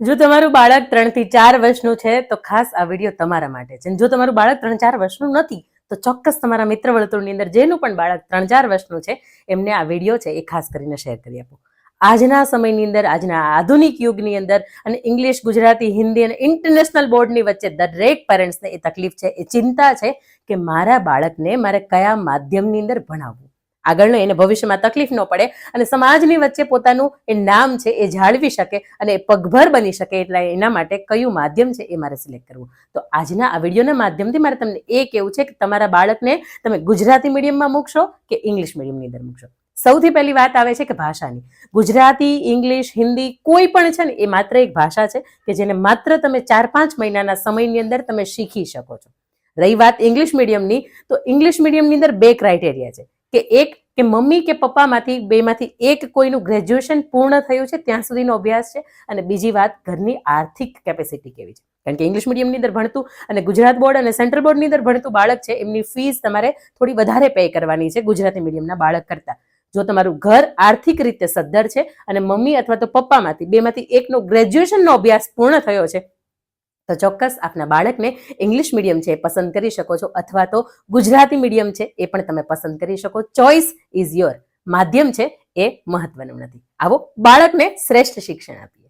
જો તમારું બાળક ત્રણથી ચાર વર્ષનું છે, તો ખાસ આ વીડિયો તમારા માટે છે. જો તમારું બાળક ત્રણ ચાર વર્ષનું નથી, તો ચોક્કસ તમારા મિત્ર વર્તુળની અંદર જેનું પણ બાળક ત્રણ ચાર વર્ષનું છે, એમને આ વીડિયો છે એ ખાસ કરીને શેર કરી આપો. આજના સમયની અંદર, આજના આધુનિક યુગની અંદર અને ઇંગ્લિશ, ગુજરાતી, હિન્દી અને ઇન્ટરનેશનલ બોર્ડની વચ્ચે દરેક પેરેન્ટ્સને એ તકલીફ છે, એ ચિંતા છે કે મારા બાળકને મારે કયા માધ્યમની અંદર ભણાવવું. આગળનો એને ભવિષ્યમાં તકલીફ ન પડે અને સમાજની વચ્ચે પોતાનું એ નામ છે એ જાળવી શકે અને પગભર બની શકે એટલે એના માટે કયું માધ્યમ છે એ મારે સિલેક્ટ કરવું. તો આજના આ વિડીયોના માધ્યમથી મારે તમને એ કહેવું છે કે તમારા બાળકને તમે ગુજરાતી મીડિયમમાં મૂકશો કે ઇંગ્લિશ મીડિયમની અંદર મૂકશો? સૌથી પહેલી વાત આવે છે કે ભાષાની. ગુજરાતી ઇંગ્લિશ હિન્દી કોઈ પણ છે ને એ માત્ર એક ભાષા છે કે જેને માત્ર તમે ચાર પાંચ મહિનાના સમયની અંદર તમે શીખી શકો છો. રહી વાત ઇંગ્લિશ મીડિયમની તો ઇંગ્લિશ મીડિયમની અંદર બે ક્રાઇટેરિયા છે. કે એક કે મમ્મી કે પપ્પામાંથી બેમાંથી એક કોઈનું ગ્રેજ્યુએશન પૂર્ણ થયું છે, ત્યાં સુધીનો અભ્યાસ છે. અને બીજી વાત, ઘરની આર્થિક કેપેસિટી કેવી છે? કારણ કે ઇંગ્લિશ મીડિયમની અંદર ભણતું અને ગુજરાત બોર્ડ અને સેન્ટ્રલ બોર્ડની અંદર ભણતું બાળક છે, એમની ફીસ તમારે થોડી વધારે પે કરવાની છે ગુજરાતી મીડિયમના બાળક કરતાં. જો તમારું ઘર આર્થિક રીતે સદ્ધર છે અને મમ્મી અથવા તો પપ્પામાંથી બેમાંથી એકનો ગ્રેજ્યુએશનનો અભ્યાસ પૂર્ણ થયો છે તો ચોક્કસ આપના બાળકને ઇંગ્લિશ મીડિયમ છે એ પસંદ કરી શકો છો અથવા તો ગુજરાતી મીડિયમ છે એ પણ તમે પસંદ કરી શકો. ચોઇસ ઇઝ યોર માધ્યમ છે એ મહત્વનું નથી. આવો બાળકને શ્રેષ્ઠ શિક્ષણ આપીએ.